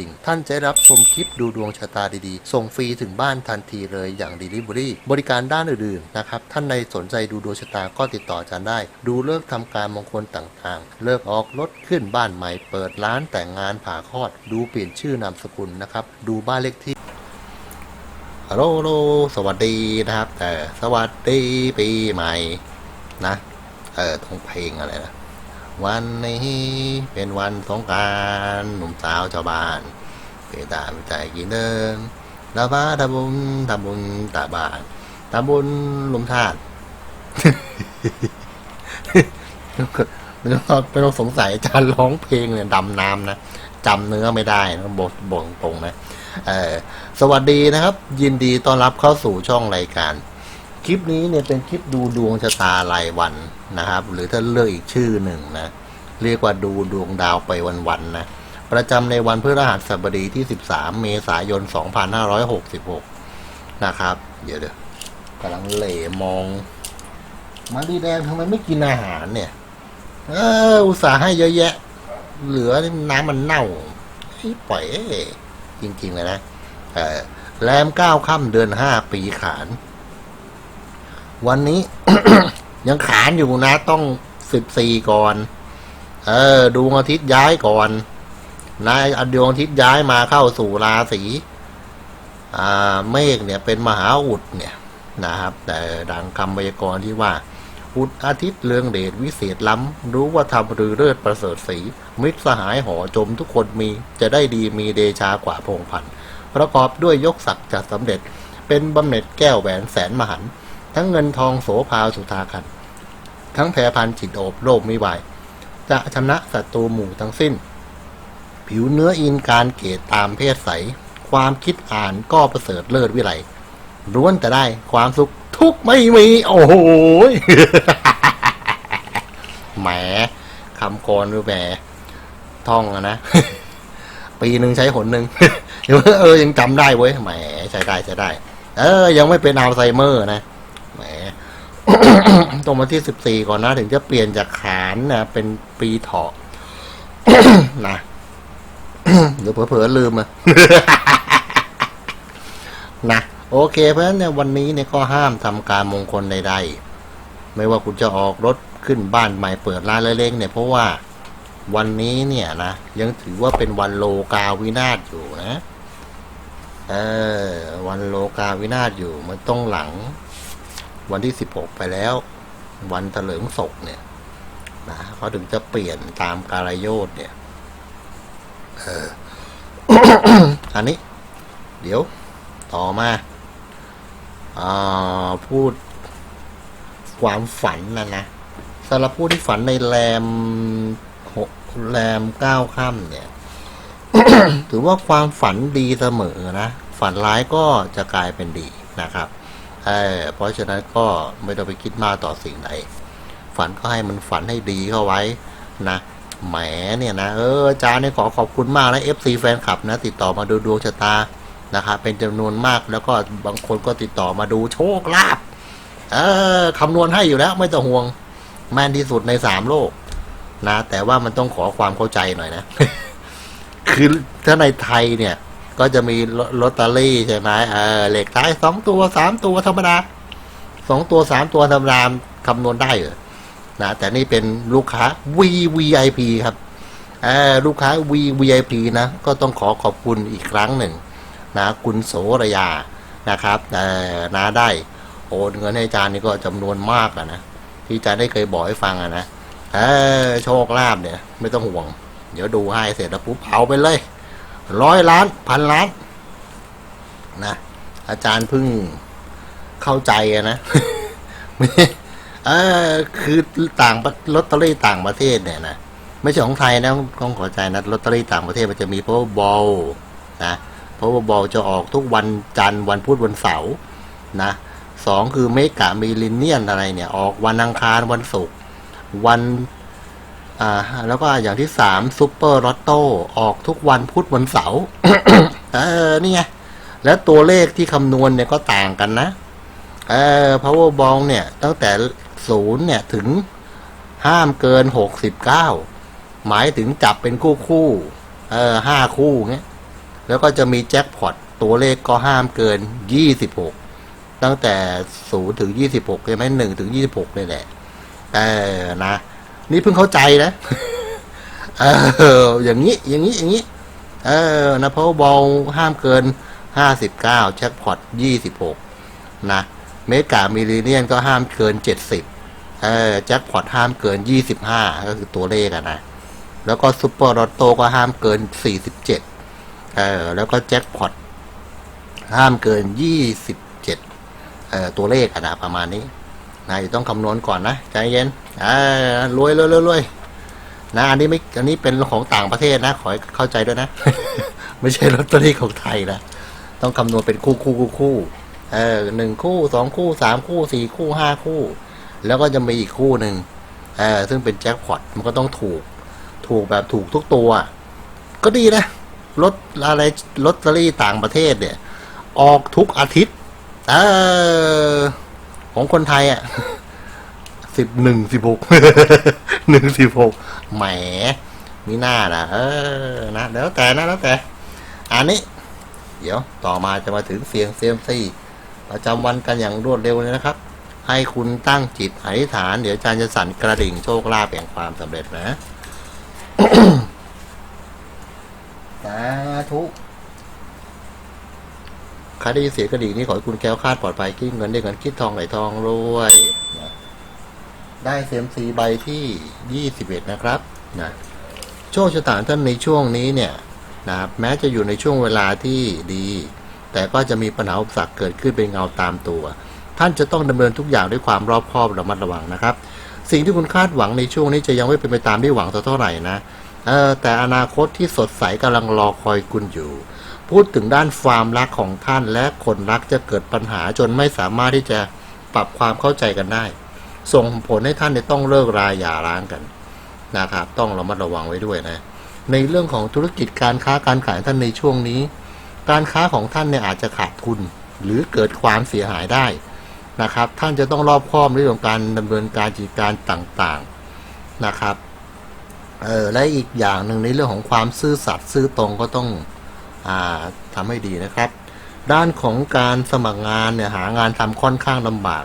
ดิ่ง ท่านจะได้รับชมคลิปดูดวงชะตาดีๆ ส่งฟรีถึงบ้านทันทีเลยอย่าง Delivery บริการด้านอื่นๆนะครับ ท่านใดสนใจดูดวงชะตาก็ติดต่ออาจารย์ได้ ดูเลิกษ์ทำการมงคลต่างๆ เลิกออกรถขึ้นบ้านใหม่ เปิดร้านแต่งงานผ่าคลอด ดูเปลี่ยนชื่อนามสกุลนะครับ ดูบ้านเลขที่ฮัลโหลสวัสดีนะครับเออสวัสดีปีใหม่นะ เออต้องเพลงอะไรนะ วันนี้เป็นวันสงการหนุ่มสาวชาวบ้านไปตามใจกินเดิมละบาทำบุญทำบุญตาบานทำบุญลุมทาดไม่ต้องไม่ต้องสงสัยอาจารย์ร้องเพลงเนี่ยดำน้ำนะจำเนื้อไม่ได้นะบกบอกตรงนะ เออสวัสดีนะครับ ยินดีต้อนรับเข้าสู่ช่องรายการ คลิปนี้เนี่ยเป็นคลิปดูดวงชะตารายวันนะครับ หรือถ้าเลือกอีกชื่อหนึ่งนะเรียกว่าดูดวงดาวไปวันๆนะประจำในวันพฤหัสบดีที่ 13 เมษายน 2566 นะครับ เดี๋ยวเดี๋ยวกำลังเหล่มอง มาดีแดงทำไมไม่กินอาหารเนี่ย เอออุตส่าห์ให้เยอะแยะ เหลือน้ำมันเน่าไอ้ปล่อยจริง ๆ เลยนะเออแรมเก้าค่ำเดือนห้าปีขาน วันนี้ ยังขานอยู่นะ ต้องสิบสี่ก่อน เออดวงอาทิตย์ย้ายก่อนนายดวงอาทิตย์ย้ายมาเข้าสู่ราศีอ่าเมฆเนี่ย เป็นมหาอุดเนี่ย นะครับ แต่ดังคำพยากรณ์ที่ว่า อุดอาทิตย์เรืองเดชวิเศษล้ำ รู้ว่าทำรือเลิศประเสริฐสี มิตรสหายหอจมทุกคนมีจะได้ดีมีเดชากว่าพงพันธ์ประกอบด้วยยกศักดิ์จัดสำเร็จ เป็นบำเหน็จแก้วแหวนแสนมหันต์ ทั้งเงินทองโสภาสุธาคันทั้งแพรพันจิตโอบโลกมิวายจะชนะศัตรูหมู่ทั้งสิ้น ผิวเนื้ออินการเกตตามเพศใส ความคิดอ่านก็ประเสริฐเลิศวิไลล้วนแต่ได้ความสุขทุกไม่มี โอ้โหแหมคำกรหรือแหมท่องนะ ปีหนึ่งใช้หนหนึ่งเดี๋ยวเออยังจำได้เว้ยแหมใช้ได้ใช้ได้ เออ ยังไม่เป็นอัลไซเมอร์นะ ตรงวันที่สิบสี่ก่อนนะ ถึงจะเปลี่ยนจากขานนะเป็นปีเถาะนะเดี๋ยวเผลอๆลืมอะนะโอเค เพราะฉะนั้นเนี่ยวันนี้เนี่ยก็ห้ามทำการมงคลใดๆ ไม่ว่าคุณจะออกรถขึ้นบ้านใหม่เปิดร้านเล็กๆเนี่ยเพราะว่าวันนี้เนี่ยนะยังถือว่าเป็นวันโลกาวินาศอยู่นะ เออ วันโลกาวินาศอยู่มันต้องหลัง วันที่สิบหกไปแล้ว วันเถลิงศกเนี่ยนะเขาถึงจะเปลี่ยนตามกาลโยธเนี่ยเอออันนี้ เดี๋ยวต่อมาอ่าพูดความฝันนะนะสำหรับผู้ที่ฝันในแรมหกแรมเก้าค่ำเนี่ย ถือว่าความฝันดีเสมอนะ ฝันร้ายก็จะกลายเป็นดีนะครับ เพราะฉะนั้นก็ไม่ต้องไปคิดมากต่อสิ่งใดฝันก็ให้มันฝันให้ดีเข้าไว้นะแหมเนี่ยนะเอออาจารย์เนี่ยขอขอบคุณมากนะ FC แฟนคลับนะติดต่อมาดูดวงชะตานะครับเป็นจำนวนมากแล้วก็บางคนก็ติดต่อมาดูโชคลาภเออคำนวณให้อยู่แล้วไม่ต้องห่วงแม่นที่สุดในสามโลกนะแต่ว่ามันต้องขอความเข้าใจหน่อยนะ คือถ้าในไทยเนี่ย ก็จะมีลอตเตอรี่ใช่ไหมเออเลขท้ายสองตัวสามตัวธรรมดาสองตัวสามตัวธรรมดาคำนวณได้เหรอนะแต่นี่เป็นลูกค้า VVIP ครับเออลูกค้า VVIP นะ ก็ต้องขอขอบคุณอีกครั้งหนึ่งนะคุณโสระยานะครับเออนาได้โอนเงินให้อาจารย์นี่ก็จำนวนมากอะนะที่อาจารย์ได้เคยบอกให้ฟังอะนะเออโชคลาภเนี่ย ไม่ต้องห่วง เดี๋ยวดูให้เสร็จแล้วปุ๊บเอาไปเลย ร้อยล้านพันล้านนะอาจารย์เพิ่งเข้าใจนะเออคือต่างระลอตเตอรี่ต่างประเทศเนี่ยนะไม่ใช่ของไทยนะต้องขอใจนะลอตเตอรี่ต่างประเทศมันจะมี Powerball นะ Powerball จะออกทุกวันจันทร์วันพุธวันเสาร์นะสองคือเมกะมิลิเนียนอะไรเนี่ย ออกวันอังคารวันศุกร์วัน อ่า แล้วก็อย่างที่สามซูเปอร์ลอตโต้ออกทุกวันพุธวันเสาร์เออนี่ไง แล้วตัวเลขที่คำนวณเนี่ยก็ต่างกันนะ เออ Powerball เนี่ย ตั้งแต่ศูนย์เนี่ยถึงห้ามเกินหกสิบเก้าหมายถึงจับเป็นคู่คู่ๆเออห้าคู่เงี้ย แล้วก็จะมีแจ็คพอตตัวเลขก็ห้ามเกินยี่สิบหกตั้งแต่ศูนย์ถึงยี่สิบหกใช่ไหมหนึ่งถึงยี่สิบหกนี่แหละ เออนะ นี่เพิ่งเข้าใจนะเอออย่างนี้ อย่างนี้ อย่างนี้ เออนะเพราะบอลห้ามเกินห้าสิบเก้าแจ็คพอตยี่สิบหกนะ เมกามิลลิเนียนก็ห้ามเกินเจ็ดสิบเออแจ็คพอตห้ามเกินยี่สิบห้าก็คือตัวเลขอะนะ แล้วก็ซูเปอร์ลอตโต้ก็ห้ามเกินสี่สิบเจ็ดเออแล้วก็แจ็คพอตห้ามเกินยี่สิบเจ็ดเออตัวเลขอะนะประมาณนี้นะจะต้องคำนวณก่อนนะใจเย็น อ่ารวยรวยรวยรวยนะอันนี้ไม่อันนี้เป็นของต่างประเทศนะ ขอให้เข้าใจด้วยนะ ไม่ใช่ลอตเตอรี่ของไทยนะต้องคำนวณเป็นคู่คู่คู่คู่เออหนึ่งคู่สองคู่สามคู่สี่คู่ห้าคู่ แล้วก็จะมีอีกคู่หนึ่งเออซึ่งเป็นแจ็คพอตมันก็ต้องถูก ถูกแบบถูกทุกตัว ก็ดีนะรถอะไรลอตเตอรี่ต่างประเทศเนี่ย ออกทุกอาทิตย์เออของคนไทยอะ สิบหนึ่งสิบหกหนึ่งสิบหกแหมมีหน้านะเออนะแล้วแต่นะแล้วแต่ อันนี้ เดี๋ยวต่อมาจะมาถึงเสียงเซียมซีประจำวันกันอย่างรวดเร็วเลยนะครับ ให้คุณตั้งจิตอธิษฐาน เดี๋ยวอาจารย์จะสั่นกระดิ่งโชคลาภแห่งความสำเร็จนะสาธุใครได้ยินเสียงกระดิ่งนี้ขอให้คุณแก้วคาดปลอดภัยคิดเงินได้เงินคิดทองไหลทองรวยนะ ได้เซมซีใบที่ยี่สิบเอ็ดนะครับนะโชคชะตาท่านในช่วงนี้เนี่ยนะครับแม้จะอยู่ในช่วงเวลาที่ดี แต่ก็จะมีปัญหาอุปสรรคเกิดขึ้นเป็นเงาตามตัว ท่านจะต้องดำเนินทุกอย่างด้วยความรอบคอบระมัดระวังนะครับ สิ่งที่คุณคาดหวังในช่วงนี้จะยังไม่เป็นไปตามที่หวังเท่าไหร่นะเออแต่อนาคตที่สดใสกำลังรอคอยคุณอยู่ พูดถึงด้านความรักของท่านและคนรักจะเกิดปัญหาจนไม่สามารถที่จะปรับความเข้าใจกันได้ ส่งผลให้ท่านเนี่ยต้องเลิกรายหย่าร้างกันนะครับต้องระมัดระวังไว้ด้วยนะ ในเรื่องของธุรกิจการค้าการขายท่านในช่วงนี้ การค้าของท่านเนี่ยอาจจะขาดทุน หรือเกิดความเสียหายได้นะครับ ท่านจะต้องรอบคอบในเรื่องของการดำเนินการกิจการต่างๆนะครับเออและอีกอย่างหนึ่งในเรื่องของความซื่อสัตย์ซื่อตรงก็ต้องอ่าทำให้ดีนะครับ ด้านของการสมัครงานเนี่ยหางานทำค่อนข้างลำบาก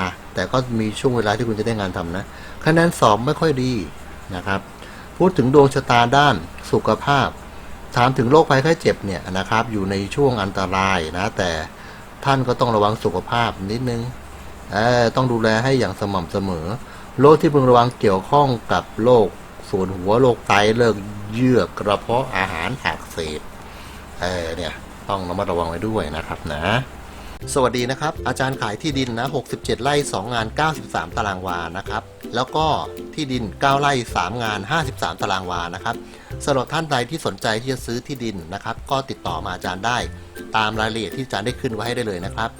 นะ แต่ก็มีช่วงเวลาที่คุณจะได้งานทำนะคะแนนสอบไม่ค่อยดีนะครับ พูดถึงดวงชะตาด้านสุขภาพ ถามถึงโรคภัยไข้เจ็บเนี่ยนะครับ อยู่ในช่วงอันตรายนะ แต่ท่านก็ต้องระวังสุขภาพนิดนึงต้องดูแลให้อย่างสม่ำเสมอ โรคที่พึงระวังเกี่ยวข้องกับโรคส่วนหัวโรคไตเลิกเยื่อกระเพาะอาหารอักเสบเเนี่ยต้องระมัดระวังไว้ด้วยนะครับนะ สวัสดีนะครับ อาจารย์ขายที่ดินนะ 67 ไร่ 2 งาน 93 ตารางวานะครับ แล้วก็ที่ดิน 9 ไร่ 3 งาน 53 ตารางวานะครับสำหรับท่านใดที่สนใจที่จะซื้อที่ดินนะครับ ก็ติดต่อมาอาจารย์ได้ ตามรายละเอียดที่อาจารย์ได้ขึ้นไว้ให้ได้เลยนะครับ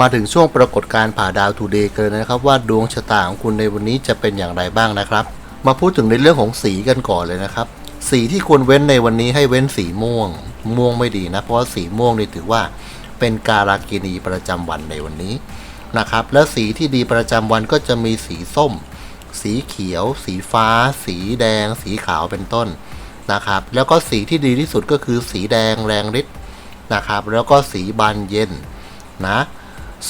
มาถึงช่วงปรากฏการผ่าดาวทูเดย์กันนะครับว่าดวงชะตาของคุณในวันนี้จะเป็นอย่างไรบ้างนะครับ มาพูดถึงในเรื่องของสีกันก่อนเลยนะครับ สีที่ควรเว้นในวันนี้ให้เว้นสีม่วง ม่วงไม่ดีนะ เพราะว่าสีม่วงนี่ถือว่า เป็นการากินีประจำวันในวันนี้นะครับ และสีที่ดีประจำวันก็จะมีสีส้ม สีเขียว สีฟ้า สีแดง สีขาวเป็นต้นนะครับ แล้วก็สีที่ดีที่สุดก็คือสีแดงแรงฤทธิ์นะครับ แล้วก็สีบานเย็นนะ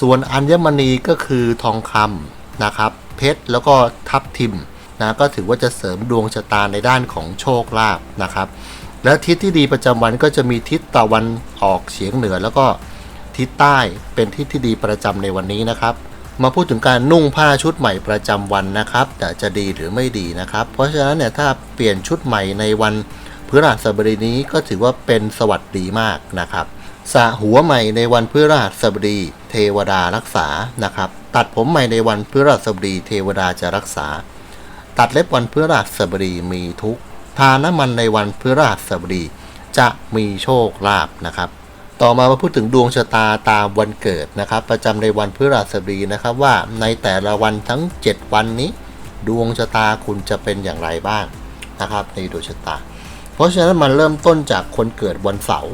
ส่วนอัญมณีก็คือทองคำนะครับ เพชรแล้วก็ทับทิมนะก็ถือว่าจะเสริมดวงชะตาในด้านของโชคลาภนะครับ และทิศที่ดีประจำวันก็จะมีทิศตะวันออกเฉียงเหนือแล้วก็ ทิศใต้เป็นทิศที่ดีประจำในวันนี้นะครับ มาพูดถึงการนุ่งผ้าชุดใหม่ประจำวันนะครับ แต่จะดีหรือไม่ดีนะครับ เพราะฉะนั้นเนี่ยถ้าเปลี่ยนชุดใหม่ในวันพฤหัสบดีนี้ก็ถือว่าเป็นสวัสดีมากนะครับสระหัวใหม่ในวันพฤหัสบดี เทวดารักษานะครับ ตัดผมใหม่ในวันพฤหัสบดีเทวดาจะรักษา ตัดเล็บวันพฤหัสบดีมีทุกทานน้ำมันในวันพฤหัสบดีจะมีโชคลาภนะครับ ต่อมามาพูดถึงดวงชะตาตามวันเกิดนะครับ ประจำในวันพฤหัสบดีนะครับว่าในแต่ละวันทั้ง 7 วันนี้ ดวงชะตาคุณจะเป็นอย่างไรบ้างนะครับ ในดวงชะตา เพราะฉะนั้นมันเริ่มต้นจากคนเกิดวันเสาร์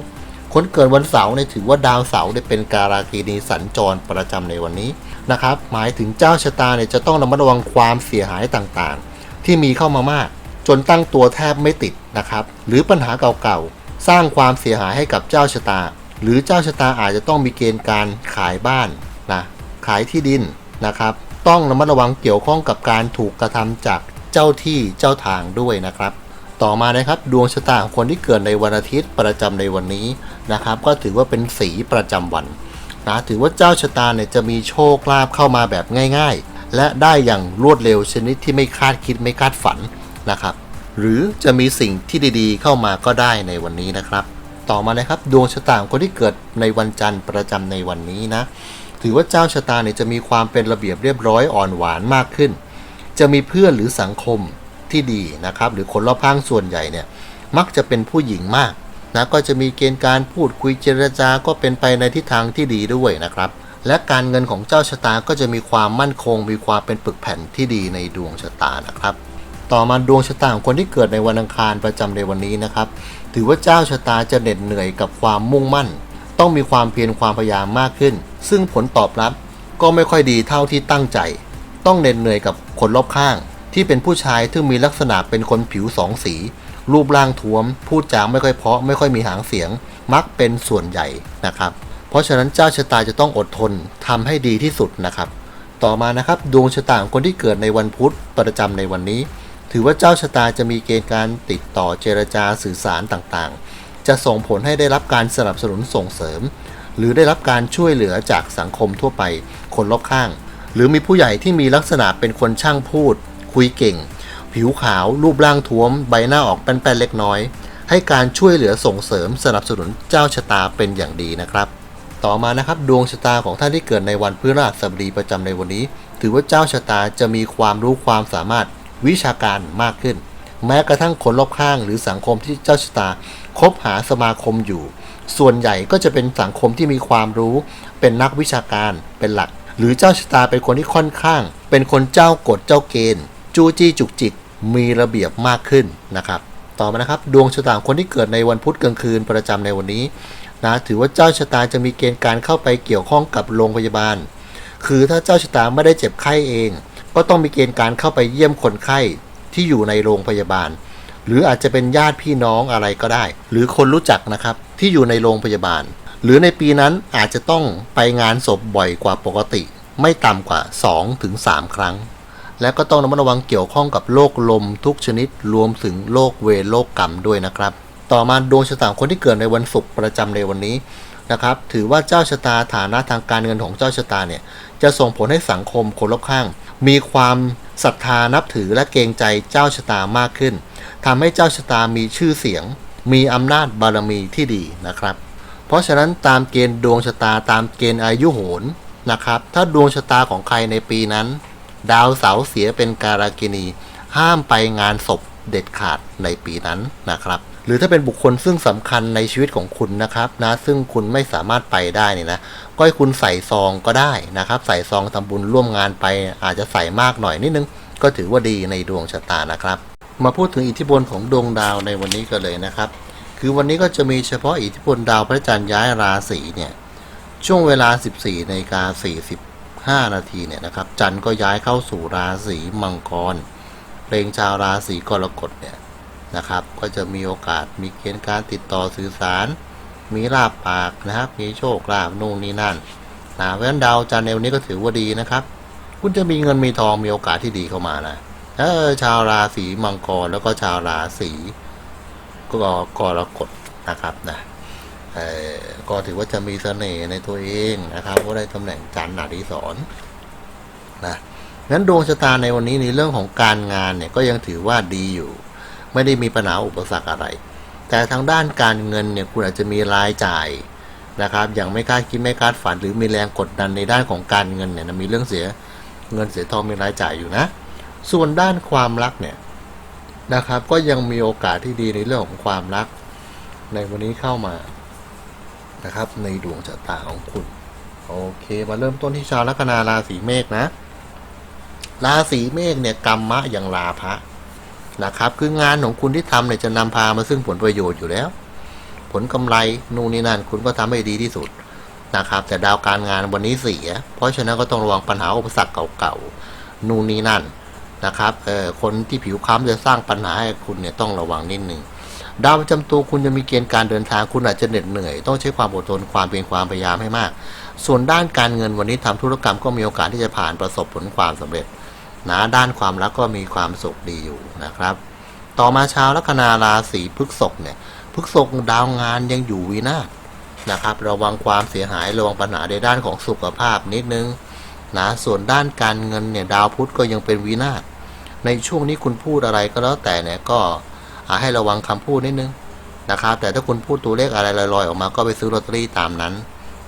คนเกิดวันเสาร์เนี่ยถือว่าดาวเสาร์ได้เป็นการากีนีสัญจรประจำในวันนี้นะครับ หมายถึงเจ้าชะตาเนี่ยจะต้องระมัดระวังความเสียหายต่างๆ ที่มีเข้ามามาก จนตั้งตัวแทบไม่ติดนะครับ หรือปัญหาเก่าๆสร้างความเสียหายให้กับเจ้าชะตา หรือเจ้าชะตาอาจจะต้องมีเกณฑ์การขายบ้านนะขายที่ดินนะครับ ต้องระมัดระวังเกี่ยวข้องกับการถูกกระทำจากเจ้าที่เจ้าทางด้วยนะครับ ต่อมานะครับดวงชะตาของคนที่เกิดในวันอาทิตย์ประจำในวันนี้นะครับ ก็ถือว่าเป็นสีประจำวันนะถือว่าเจ้าชะตาเนี่ยจะมีโชคลาภเข้ามาแบบง่าย ๆ และได้อย่างรวดเร็วชนิดที่ไม่คาดคิดไม่คาดฝันนะครับ หรือจะมีสิ่งที่ดีๆ เข้ามาก็ได้ในวันนี้นะครับ ต่อมานะครับ ดวงชะตาของคนที่เกิดในวันจันทร์ประจำในวันนี้นะ ถือว่าเจ้าชะตาเนี่ยจะมีความเป็นระเบียบเรียบร้อยอ่อนหวานมากขึ้น จะมีเพื่อนหรือสังคมที่ดีนะครับ หรือคนรอบข้างส่วนใหญ่เนี่ย มักจะเป็นผู้หญิงมากนะก็จะมีเกณฑ์การพูดคุยเจรจาก็เป็นไปในทิศทางที่ดีด้วยนะครับ และการเงินของเจ้าชะตาก็จะมีความมั่นคง มีความเป็นปึกแผ่นที่ดีในดวงชะตานะครับ ต่อมาดวงชะตาของคนที่เกิดในวันอังคารประจำในวันนี้นะครับ ถือว่าเจ้าชะตาจะเหน็ดเหนื่อยกับความมุ่งมั่น ต้องมีความเพียรความพยายามมากขึ้น ซึ่งผลตอบรับก็ไม่ค่อยดีเท่าที่ตั้งใจ ต้องเหน็ดเหนื่อยกับคนรอบข้าง ที่เป็นผู้ชายที่มีลักษณะเป็นคนผิวสองสี รูปร่างท้วม พูดจาไม่ค่อยเพาะ ไม่ค่อยมีหางเสียง มักเป็นส่วนใหญ่นะครับ เพราะฉะนั้นเจ้าชะตาจะต้องอดทนทำให้ดีที่สุดนะครับ ต่อมานะครับดวงชะตาของคนที่เกิดในวันพุธประจำในวันนี้ ถือว่าเจ้าชะตาจะมีเกณฑ์การติดต่อเจรจาสื่อสารต่างๆ จะส่งผลให้ได้รับการสนับสนุนส่งเสริม หรือได้รับการช่วยเหลือจากสังคมทั่วไป คนรอบข้าง หรือมีผู้ใหญ่ที่มีลักษณะเป็นคนช่างพูด คุยเก่ง ผิวขาว รูปร่างท้วม ใบหน้าออกแป้นๆเล็กน้อย ให้การช่วยเหลือส่งเสริมสนับสนุนเจ้าชะตาเป็นอย่างดีนะครับต่อมานะครับดวงชะตาของท่านที่เกิดในวันพฤหัสบดีประจำในวันนี้ ถือว่าเจ้าชะตาจะมีความรู้ความสามารถ วิชาการมากขึ้น แม้กระทั่งคนรอบข้างหรือสังคมที่เจ้าชะตาคบหาสมาคมอยู่ ส่วนใหญ่ก็จะเป็นสังคมที่มีความรู้ เป็นนักวิชาการเป็นหลัก หรือเจ้าชะตาเป็นคนที่ค่อนข้าง เป็นคนเจ้ากฎเจ้าเกณฑ์ จู้จี้จุกจิกมีระเบียบมากขึ้นนะครับ ต่อมานะครับ ดวงชะตาคนที่เกิดในวันพุธกลางคืนประจำในวันนี้นะถือว่าเจ้าชะตาจะมีเกณฑ์การเข้าไปเกี่ยวข้องกับโรงพยาบาล คือถ้าเจ้าชะตาไม่ได้เจ็บไข้เอง ก็ต้องมีเกณฑ์การเข้าไปเยี่ยมคนไข้ที่อยู่ในโรงพยาบาล หรืออาจจะเป็นญาติพี่น้องอะไรก็ได้ หรือคนรู้จักนะครับที่อยู่ในโรงพยาบาล หรือในปีนั้นอาจจะต้องไปงานศพบ่อยกว่าปกติ ไม่ต่ำกว่า 2-3 ครั้ง และก็ต้องระมัดระวังเกี่ยวข้องกับโรคลมทุกชนิดรวมถึงโรคเวรโรคกรรมด้วยนะครับ ต่อมาดวงชะตาคนที่เกิดในวันศุกร์ประจำในวันนี้ นะครับ ถือว่าเจ้าชะตาฐานะทางการเงินของเจ้าชะตาเนี่ย จะส่งผลให้สังคมคนรอบข้าง มีความศรัทธานับถือและเกรงใจเจ้าชะตามากขึ้นทำให้เจ้าชะตามีชื่อเสียง มีอำนาจบารมีที่ดีนะครับ เพราะฉะนั้นตามเกณฑ์ดวงชะตาตามเกณฑ์อายุโหรนะครับ ถ้าดวงชะตาของใครในปีนั้น ดาวเสาเสียเป็นการากินี ห้ามไปงานศพเด็ดขาดในปีนั้นนะครับ หรือถ้าเป็นบุคคลซึ่งสำคัญในชีวิตของคุณนะครับนะซึ่งคุณไม่สามารถไปได้เนี่ยนะก็ให้คุณใส่ซองก็ได้นะครับ ใส่ซองทำบุญร่วมงานไปอาจจะใส่มากหน่อยนิดนึง ก็ถือว่าดีในดวงชะตานะครับ มาพูดถึงอิทธิพลของดวงดาวในวันนี้กันเลยนะครับ คือวันนี้ก็จะมีเฉพาะอิทธิพลดาวพระจันทร์ย้ายราศีเนี่ยช่วงเวลา 14ในกา45 นาทีเนี่ยนะครับจันทร์ก็ย้ายเข้าสู่ราศีมังกรเพลงชาวราศีกรกฎเนี่ย นะครับ ก็จะมีโอกาสมีเกณฑ์การติดต่อสื่อสาร มีลาบปากนะครับ มีโชคลาภนู่นนี่นั่นนะเพราะฉะนั้นดาวจันทร์ในวันนี้ก็ถือว่าดีนะครับ คุณจะมีเงินมีทองมีโอกาสที่ดีเข้ามานะเออชาวราศีมังกรแล้วก็ชาวราศีก็กรกฎนะครับนะก็ถือว่าจะมีเสน่ห์ในตัวเองนะครับก็ได้ตำแหน่งจันทร์อดิศรนะงั้นดวงชะตาในวันนี้ในเรื่องของการงานเนี่ยก็ยังถือว่าดีอยู่ ไม่ได้มีปัญหาอุปสรรคอะไร แต่ทางด้านการเงินเนี่ยคุณอาจจะมีรายจ่ายนะครับอย่างไม่คาดคิดไม่คาดฝันหรือมีแรงกดดันในด้านของการเงินเนี่ยมีเรื่องเสียเงินเสียทองมีรายจ่ายอยู่นะ ส่วนด้านความรักเนี่ยนะครับ ก็ยังมีโอกาสที่ดีในเรื่องของความรัก ในวันนี้เข้ามานะครับ ในดวงชะตาของคุณ โอเคมาเริ่มต้นที่ชาวลัคนาราศีเมษนะราศีเมษเนี่ยกรรมะอย่างลาภะ นะครับ คืองานของคุณที่ทำเนี่ยจะนำพามาซึ่งผลประโยชน์อยู่แล้ว ผลกำไรนู่นนี่นั่น คุณก็ทำให้ดีที่สุดนะครับ แต่ดาวการงานวันนี้เสีย เพราะฉะนั้นก็ต้องระวังปัญหาอุปสรรคเก่าๆนู่นนี่นั่นนะครับเอ่อคนที่ผิวคล้ำจะสร้างปัญหาให้คุณเนี่ยต้องระวังนิดหนึ่งดาวประจำตัวคุณจะมีเกณฑ์การเดินทางคุณอาจจะเหน็ดเหนื่อย ต้องใช้ความอดทนความเพียรความพยายามให้มาก ส่วนด้านการเงินวันนี้ทำธุรกรรมก็มีโอกาสที่จะผ่านประสบผลความสำเร็จ นะด้านความรักก็มีความสุขดีอยู่นะครับ ต่อมาชาวลัคนาราศีพฤษภเนี่ยพฤษภดาวงานยังอยู่วินาศนะครับ ระวังความเสียหายระวังปัญหาในด้านของสุขภาพนิดนึงนะส่วนด้านการเงินเนี่ยดาวพุธก็ยังเป็นวินาศในช่วงนี้คุณพูดอะไรก็แล้วแต่เนี่ยก็ให้ระวังคำพูดนิดนึงนะครับ แต่ถ้าคุณพูดตัวเลขอะไรลอยๆออกมา ก็ไปซื้อลอตเตอรี่ตามนั้น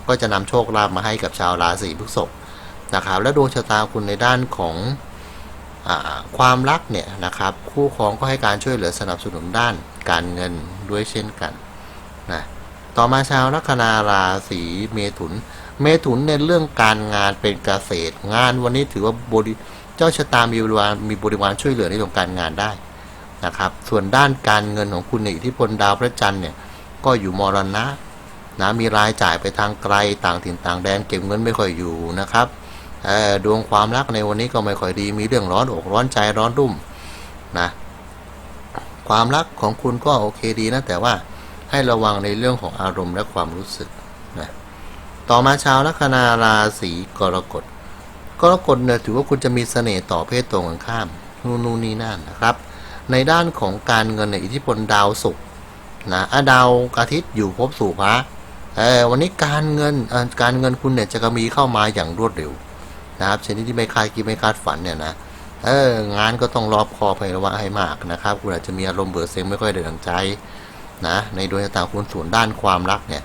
ก็จะนำโชคลาภมาให้กับชาวราศีพฤษภนะครับ และดวงชะตาคุณในด้านของ ความรักเนี่ยนะครับ คู่ครองก็ให้การช่วยเหลือสนับสนุนด้านการเงินด้วยเช่นกันนะต่อมาชาวลัคนาราศีเมถุน เมถุนในเรื่องการงานเป็นเกษตร งานวันนี้ถือว่าบริเจ้าชะตามีบริวารมีบริวารช่วยเหลือในเรื่องการงานได้นะครับ ส่วนด้านการเงินของคุณในอิทธิพลดาวพระจันทร์เนี่ยก็อยู่มรณะนะมีรายจ่ายไปทางไกลต่างถิ่นต่างแดนเก็บเงินไม่ค่อยอยู่นะครับ ดวงความรักในวันนี้ก็ไม่ค่อยดี มีเรื่องร้อนอกร้อนใจร้อนรุ่มนะความรักของคุณก็โอเคดีนะแต่ว่าให้ระวังในเรื่องของอารมณ์และความรู้สึกนะต่อมาชาวลัคนาราศีกรกฎกรกฎเนี่ยถือว่าคุณจะมีเสน่ห์ต่อเพศตรงกันข้ามนู่นนี่นั่นนะครับ ในด้านของการเงินในยอิทธิพลดาวศุกร์นะดาวอาทิตย์อยู่ภพสู่พระเออวันนี้การเงินการเงินคุณเนี่ยจะมีเข้ามาอย่างรวดเร็ว นะครับชนิดที่ไม่คาดคิดไม่คาดฝันเนี่ยนะเอองานก็ต้องรอบคอบให้ระวังให้มากนะครับ คุณอาจจะมีอารมณ์เบื่อเซ็งไม่ค่อยได้ดังใจนะในดวงชะตาคุณส่วนด้านความรักเนี่ย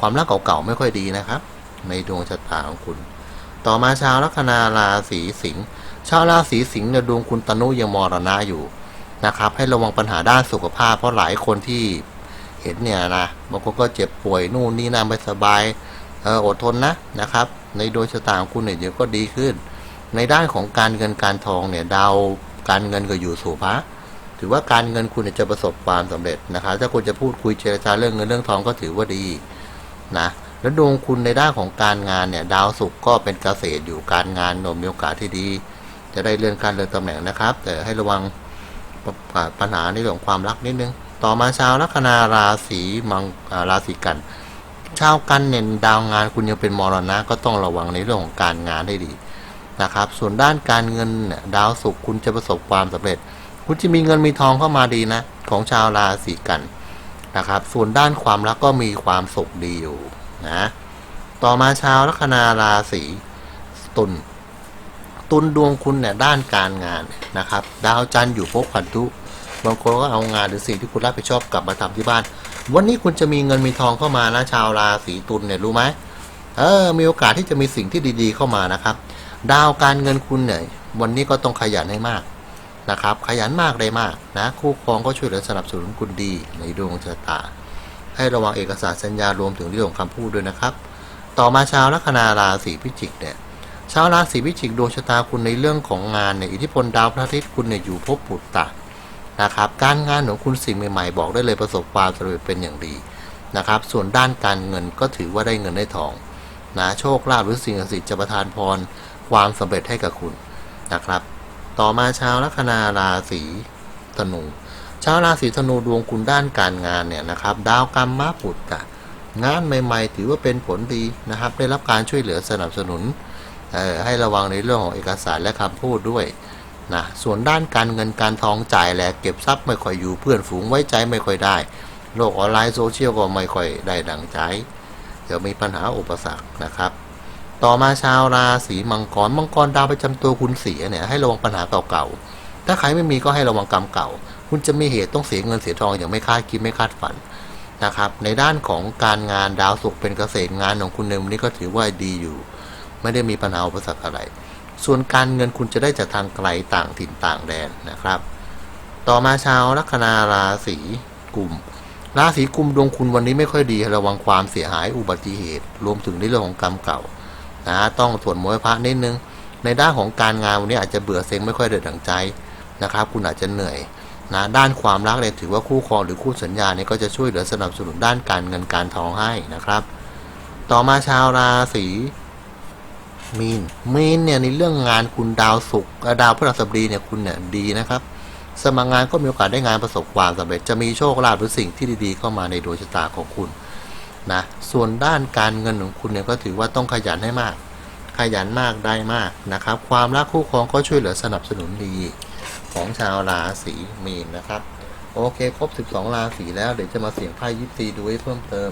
ความรักเก่าๆไม่ค่อยดีนะครับ ในดวงชะตาของคุณ ต่อมาชาวลัคนาราศีสิงห์ชาวราศีสิงห์เนี่ยดวงคุณตนุยังมรณะอยู่นะครับ ให้ระวังปัญหาด้านสุขภาพ เพราะหลายคนที่เห็นเนี่ยนะบางคนก็เจ็บป่วยนู่นนี่นั่นไม่สบาย อดทนนะนะครับ ในโดวงชะตาของคุณเนี่ยเดี๋ยวก็ดีขึ้น ในด้านของการเงินการทองเนี่ยดาวการเงินก็อยู่สู่พระถือว่าการเงินคุณจะประสบความสำเร็จนะครับถ้าคุณจะพูดคุยเจรจาเรื่องเงินเรื่องทองก็ถือว่าดีนะแล้วดวงคุณในด้านของการงานเนี่ยดาวศุกร์ก็เป็นเกษตรอยู่การงานมีโอกาสที่ดี จะได้เลื่อนการเลื่อนตำแหน่งนะครับ แต่ให้ระวังปัญหาในเรื่องของความรักนิดนึง ต่อมาชาวลัคนาราศีมังอ่าราศีกัน ชาวกันเนี่ยดาวงานคุณยังเป็นมรณะก็ต้องระวังในเรื่องของการงานให้ดีนะครับ ส่วนด้านการเงินดาวศุกร์คุณจะประสบความสำเร็จ คุณจะมีเงินมีทองเข้ามาดีนะ ของชาวราศีกันนะครับ ส่วนด้านความรักก็มีความสุขดีอยู่นะต่อมาชาวลัคนาราศีตุลตุลดวงคุณเนี่ยด้านการงานนะครับ ดาวจันทร์อยู่ภพพันธุบางคนก็เอางานหรือสิ่งที่คุณรับผิดชอบกลับมาทำที่บ้าน วันนี้คุณจะมีเงินมีทองเข้ามานะชาวราศีตุลเนี่ยรู้ไหมเออ มีโอกาสที่จะมีสิ่งที่ดีๆเข้ามานะครับ ดาวการเงินคุณเนี่ยวันนี้ก็ต้องขยันให้มากนะครับ ขยันมากได้มากนะคู่ครองก็ช่วยเหลือสนับสนุนคุณดีในดวงชะตา ให้ระวังเอกสารสัญญารวมถึงเรื่องของคำพูดด้วยนะครับ ต่อมาชาวลัคนาราศีพิจิกเนี่ยชาวราศีพิจิกดวงชะตาคุณในเรื่องของงานเนี่ยอิทธิพลดาวพระอาทิตย์คุณเนี่ยอยู่ภพปุตตะ นะครับ การงานของคุณสิ่งใหม่ๆ บอกได้เลยประสบความสำเร็จเป็นอย่างดีนะครับ ส่วนด้านการเงินก็ถือว่าได้เงินได้ทองนะโชคลาภหรือสิ่งศักดิ์สิทธิ์จะประทานพรความสำเร็จให้กับคุณนะครับ ต่อมาชาวลัคนาราศีธนูชาวราศีธนูดวงคุณด้านการงานเนี่ยนะครับ ดาวกรรมมาปุตตะงานใหม่ ๆ ถือว่าเป็นผลดีนะครับ ได้รับการช่วยเหลือสนับสนุนให้ระวังในเรื่องของเอกสารและคำพูดด้วย นะส่วนด้านการเงินการทองจ่ายแหละเก็บทรัพย์ไม่ค่อยอยู่เพื่อนฝูงไว้ใจไม่ค่อยได้ โลกออนไลน์โซเชียลก็ไม่ค่อยได้ดังใจเดี๋ยวมีปัญหาอุปสรรคนะครับ ต่อมาชาวราศีมังกรมังกรดาวประจำตัวคุณเสียเนี่ยให้ระวังปัญหาเก่าๆถ้าใครไม่มีก็ให้ระวังกรรมเก่า คุณจะมีเหตุต้องเสียเงินเสียทองอย่างไม่คาดคิดไม่คาดฝันนะครับในด้านของการงานดาวศุกร์เป็นเกษตรงานของคุณในวันนี้ก็ถือว่าดีอยู่ ไม่ได้มีปัญหาอุปสรรคอะไร ส่วนการเงินคุณจะได้จากทางไกลต่างถิ่นต่างแดนนะครับ ต่อมาชาวลัคนาราศีกุมราศีกุมดวงคุณวันนี้ไม่ค่อยดีระวังความเสียหายอุบัติเหตุ รวมถึงในเรื่องของกรรมเก่านะต้องสวดมนต์ไหว้พระนิดนึง ในด้านของการงานวันนี้อาจจะเบื่อเซ็งไม่ค่อยเดินดังใจนะครับ คุณอาจจะเหนื่อยนะด้านความรักเนี่ยถือว่าคู่ครองหรือคู่สัญญาเนี่ยก็จะช่วยเหลือสนับสนุนด้านการเงินการทองให้นะครับ ต่อมาชาวราศี มีนมีนเนี่ยในเรื่องงานคุณดาวศุกดาวพฤหัสบดีเนี่ยคุณเนี่ยดีนะครับ สมัครงานก็มีโอกาสได้งานประสบความสำเร็จจะมีโชคลาภหรือสิ่งที่ดีๆ เข้ามาในดวงชะตาของคุณนะส่วนด้านการเงินของคุณเนี่ยก็ถือว่าต้องขยันให้มาก ขยันมากได้มากนะครับ ความรักคู่ครองก็ช่วยเหลือสนับสนุนดีของชาวราศีมีนนะครับ โอเคครบ 12 ราศีแล้วเดี๋ยวจะมาเสี่ยงไพ่ยิปซีดูให้เพิ่มเติม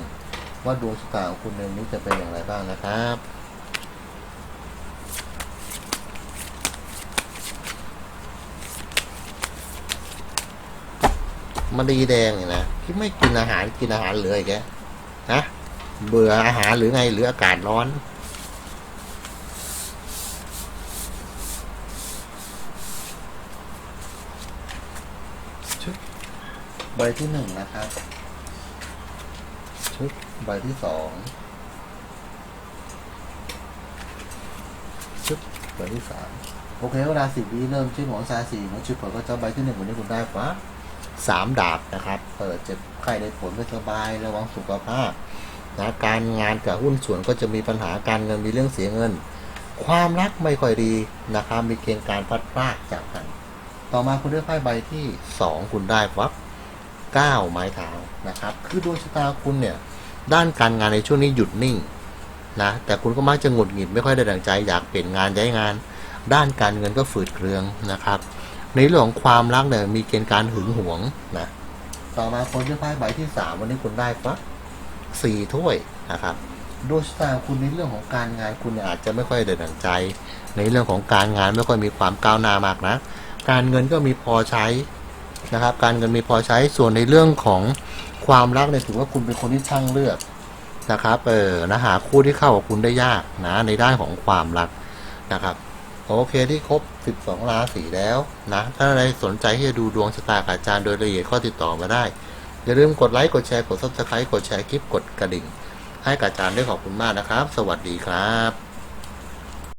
ว่าดวงชะตาของคุณในนี้จะเป็นอย่างไรบ้างนะครับ มาดีแดงเนี่ยนะที่ไม่กินอาหารกินอาหารเหลืออีกแกฮะเบื่ออาหารหรือไงหรืออากาศร้อน ชุดใบที่หนึ่งนะครับ ชุดใบที่สองชุดใบที่สามโอเคเวลาสิบวิเริ่มชื่อของซาสีของชุดเปิดก็จะใบที่หนึ่งวันนี้คุณได้ฟ้า สามดาบนะครับเปิดเจ็บไข้ได้ผลไม่สบายระวังสุขภาพนะการงานกับหุ้นส่วนก็จะมีปัญหาการเงินมีเรื่องเสียเงิน ความรักไม่ค่อยดีนะครับ มีเกณฑ์การพัดพรากจากกัน ต่อมาคุณได้ไพ่ใบที่สองคุณได้ฟับเก้าไม้เท้านะครับ คือดวงชะตาคุณเนี่ย ด้านการงานในช่วงนี้หยุดนิ่งนะแต่คุณก็มักจะหงุดหงิดไม่ค่อยได้ดังใจอยากเปลี่ยนงานย้ายงาน ด้านการเงินก็ฝืดเคืองนะครับ ในเรื่องของความรักเนี่ยมีเกณฑ์การหึงหวงนะต่อมาคนที่ไพ่ใบที่สามวันนี้คุณได้ฟับสี่ถ้วยนะครับดวงชะตาคุณในเรื่องของการงานคุณเนี่ยอาจจะไม่ค่อยได้ดังใจ ในเรื่องของการงานไม่ค่อยมีความก้าวหน้ามากนะการเงินก็มีพอใช้นะครับ การเงินมีพอใช้ส่วนในเรื่องของความรักเนี่ยถือว่าคุณเป็นคนที่ช่างเลือกนะครับเออนะหาคู่ที่เข้ากับคุณได้ยากนะในด้านของความรักนะครับโอเคที่ครบ 12 ราศีแล้วนะ ถ้าใครสนใจที่จะดูดวงชะตากับอาจารย์โดยละเอียดก็ติดต่อมาได้ อย่าลืมกดไลค์ กดแชร์ กด subscribe กดแชร์คลิป กดกระดิ่ง ให้กับอาจารย์ด้วยขอบคุณมากนะครับ สวัสดีครับ